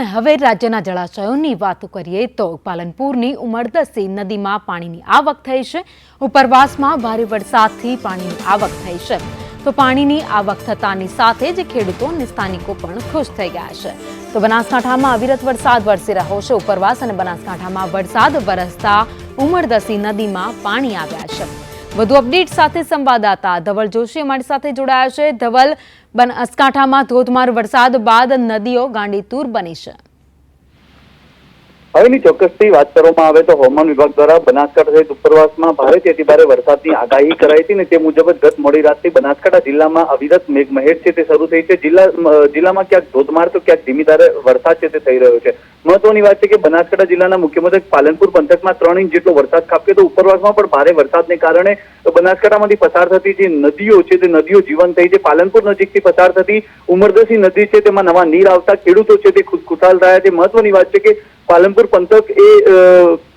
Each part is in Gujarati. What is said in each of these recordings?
અને હવે રાજ્યના જળાશયોની વાત કરીએ તો પાલનપુરની ઉમરદસી નદીમાં પાણીની આવક થઈ છે. ઉપરવાસમાં ભારે વરસાદથી પાણીની આવક થઈ છે. તો પાણીની આવક થતાની સાથે જ ખેડૂતો અને સ્થાનિકો પણ ખુશ થઈ ગયા છે. તો બનાસકાંઠામાં અવિરત વરસાદ વરસી રહ્યો છે. ઉપરવાસ અને બનાસકાંઠામાં વરસાદ વરસતા ઉમરદસી નદીમાં પાણી આવ્યા છે. વધુ અપડેટ સાથે સંવાદદાતા ધવલ જોશી અમારી સાથે જોડાયા છે. ધવલ બનાસકાંઠામાં ધોધમાર વરસાદ બાદ નદીઓ ગાંડીતુર બની છે. હવેની ચોક્કસથી વાત કરવામાં આવે તો હવામાન વિભાગ દ્વારા બનાસકાંઠા સહિત ઉપરવાસમાં ભારેથી અતિ ભારે વરસાદની આગાહી કરાઈ હતી ને તે મુજબ ગત મોડી રાતથી બનાસકાંઠા જિલ્લામાં અવિરત મેઘમહેર છે તે શરૂ થઈ છે. જિલ્લા જિલ્લામાં ક્યાંક ધોધમાર તો ક્યાંક ધીમીધારે વરસાદ છે તે થઈ રહ્યો છે. મહત્વની વાત છે કે બનાસકાંઠા જિલ્લાના મુખ્ય મથક પાલનપુર પંથકમાં ત્રણ ઇંચ જેટલો વરસાદ ખાબક્યો તો ઉપરવાસમાં પણ ભારે વરસાદને કારણે બનાસકાંઠામાંથી પસાર થતી જે નદીઓ છે તે નદીઓ જીવન થઈ છે. પાલનપુર નજીકથી પસાર થતી ઉમરદસી નદી છે તેમાં નવા નીર આવતા ખેડૂતો છે તે ખુશખુશાલ થયા છે. મહત્વની વાત છે કે પાલનપુર પંથક એ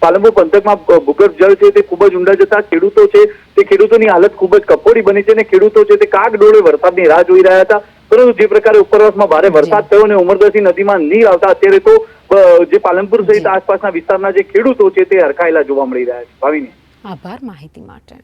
પાલનપુર પંથકમાં ભૂગર્ભ જળ છે તે ખૂબ જ ઊંડા જતા ખેડૂતો છે. તે ખેડૂતોની હાલત ખૂબ જ કફોડી બની છે અને ખેડૂતો છે તે કાગ ડોળે વરસાદની રાહ જોઈ રહ્યા હતા. પરંતુ જે પ્રકારે ઉપરવાસમાં ભારે વરસાદ થયો અને ઉમરદસી નદીમાં નીર આવતા અત્યારે તો જે પાલનપુર સહિત આસપાસના વિસ્તારના જે ખેડૂતો છે તે હરખાયેલા જોવા મળી રહ્યા છે. ભાવિની. આભાર માહિતી માટે.